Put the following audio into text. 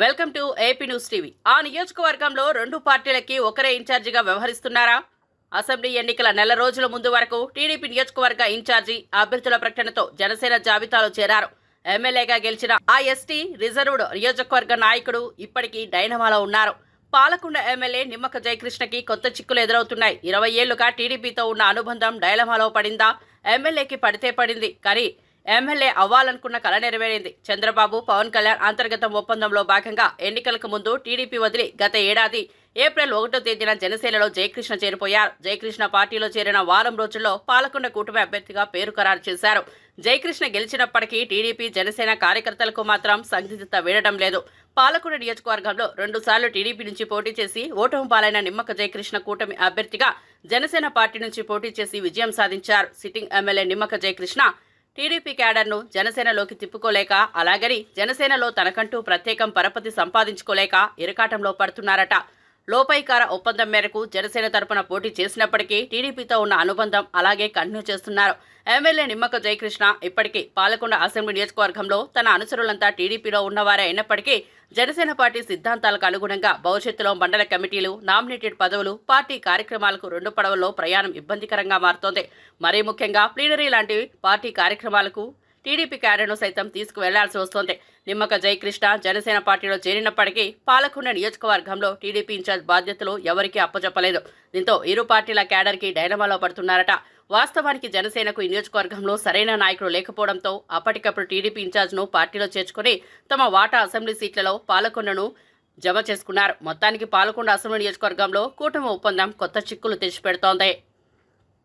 Welcome to AP news TV. ఆ నియోజకవర్గంలో రెండు పార్టీలకి ఒకరే ఇన్ఛార్జిగా వ్యవహరిస్తున్నారా? అసెంబ్లీ ఎన్నికల నెల రోజుల ముందు వరకు టీడీపీ నియోజకవర్గ ఇన్ఛార్జి అభ్యర్థుల ప్రకటనతో జనసేన జాబితాలో చేరారు. ఎమ్మెల్యేగా గెలిచిన ఆ ఎస్టీ రిజర్వ్డ్ నియోజకవర్గ నాయకుడు ఇప్పటికీ డైనమాలో ఉన్నారు. పాలకొండ ఎమ్మెల్యే నిమ్మక జయకృష్ణకి కొత్త చిక్కులు ఎదురవుతున్నాయి. ఇరవై ఏళ్ళుగా టీడీపీతో ఉన్న అనుబంధం డైలమాలో పడిందా? ఎమ్మెల్యేకి పడితే పడింది. కానీ ఎమ్మెల్యే అవ్వాలనుకున్న కళ నెరవేరింది. చంద్రబాబు పవన్ కళ్యాణ్ అంతర్గత ఒప్పందంలో భాగంగా ఎన్నికలకు ముందు టీడీపీ వదిలి గత ఏడాది ఏప్రిల్ ఒకటో తేదీన జనసేనలో జయకృష్ణ చేరిపోయారు. జయకృష్ణ పార్టీలో చేరిన వారం రోజుల్లో పాలకొండ కూటమి అభ్యర్థిగా పేరు ఖరారు చేశారు. జయకృష్ణ గెలిచినప్పటికీ టీడీపీ జనసేన కార్యకర్తలకు మాత్రం సందిగ్ధత వీడటం లేదు. పాలకొండ నియోజకవర్గంలో రెండుసార్లు టీడీపీ నుంచి పోటీ చేసి ఓటమి పాలైన నిమ్మక జయకృష్ణ కూటమి అభ్యర్థిగా జనసేన పార్టీ నుంచి పోటీ చేసి విజయం సాధించారు. Sitting MLA Nimmaka Jayakrishna TDP క్యాడర్ను జనసేనలోకి తిప్పుకోలేక అలాగని జనసేనలో తనకంటూ ప్రత్యేకం పరపతి సంపాదించుకోలేక ఇరకాటంలో పడుతున్నారట. లోపైకార ఒప్పందం మేరకు జనసేన తరపున పోటీ చేసినప్పటికీ టీడీపీతో ఉన్న అనుబంధం అలాగే కంటిన్యూ చేస్తున్నారు. ఎమ్మెల్యే నిమ్మక జయకృష్ణ ఇప్పటికీ పాలకొండ అసెంబ్లీ నియోజకవర్గంలో తన అనుచరులంతా టీడీపీలో ఉన్నవారే అయినప్పటికీ జనసేన పార్టీ సిద్ధాంతాలకు అనుగుణంగా భవిష్యత్తులో మండల కమిటీలు నామినేటెడ్ పదవులు పార్టీ కార్యక్రమాలకు రెండు పడవల్లో ప్రయాణం ఇబ్బందికరంగా మారుతోంది. మరీ ముఖ్యంగా ప్లీనరీ లాంటి పార్టీ కార్యక్రమాలకు టీడీపీ క్యాడర్ను సైతం తీసుకువెళ్ళాల్సి వస్తోంది. నిమ్మక జయకృష్ణ జనసేన పార్టీలో చేరినప్పటికీ పాలకొండ నియోజకవర్గంలో టీడీపీ ఇన్ఛార్జ్ బాధ్యతలు ఎవరికీ అప్పచెప్పలేదు దీంతో ఇరు పార్టీల క్యాడర్కి డైనమాలో పడుతున్నారట. వాస్తవానికి జనసేనకు ఈ నియోజకవర్గంలో సరైన నాయకుడు లేకపోవడంతో అప్పటికప్పుడు టీడీపీ ఇన్ఛార్జ్ను పార్టీలో చేర్చుకుని తమ వాటా అసెంబ్లీ సీట్లలో పాలకొండను జమ చేసుకున్నారు. మొత్తానికి పాలకొండ అసెంబ్లీ నియోజకవర్గంలో కూటమి ఒప్పందం కొత్త చిక్కులు తెచ్చిపెడుతోంది.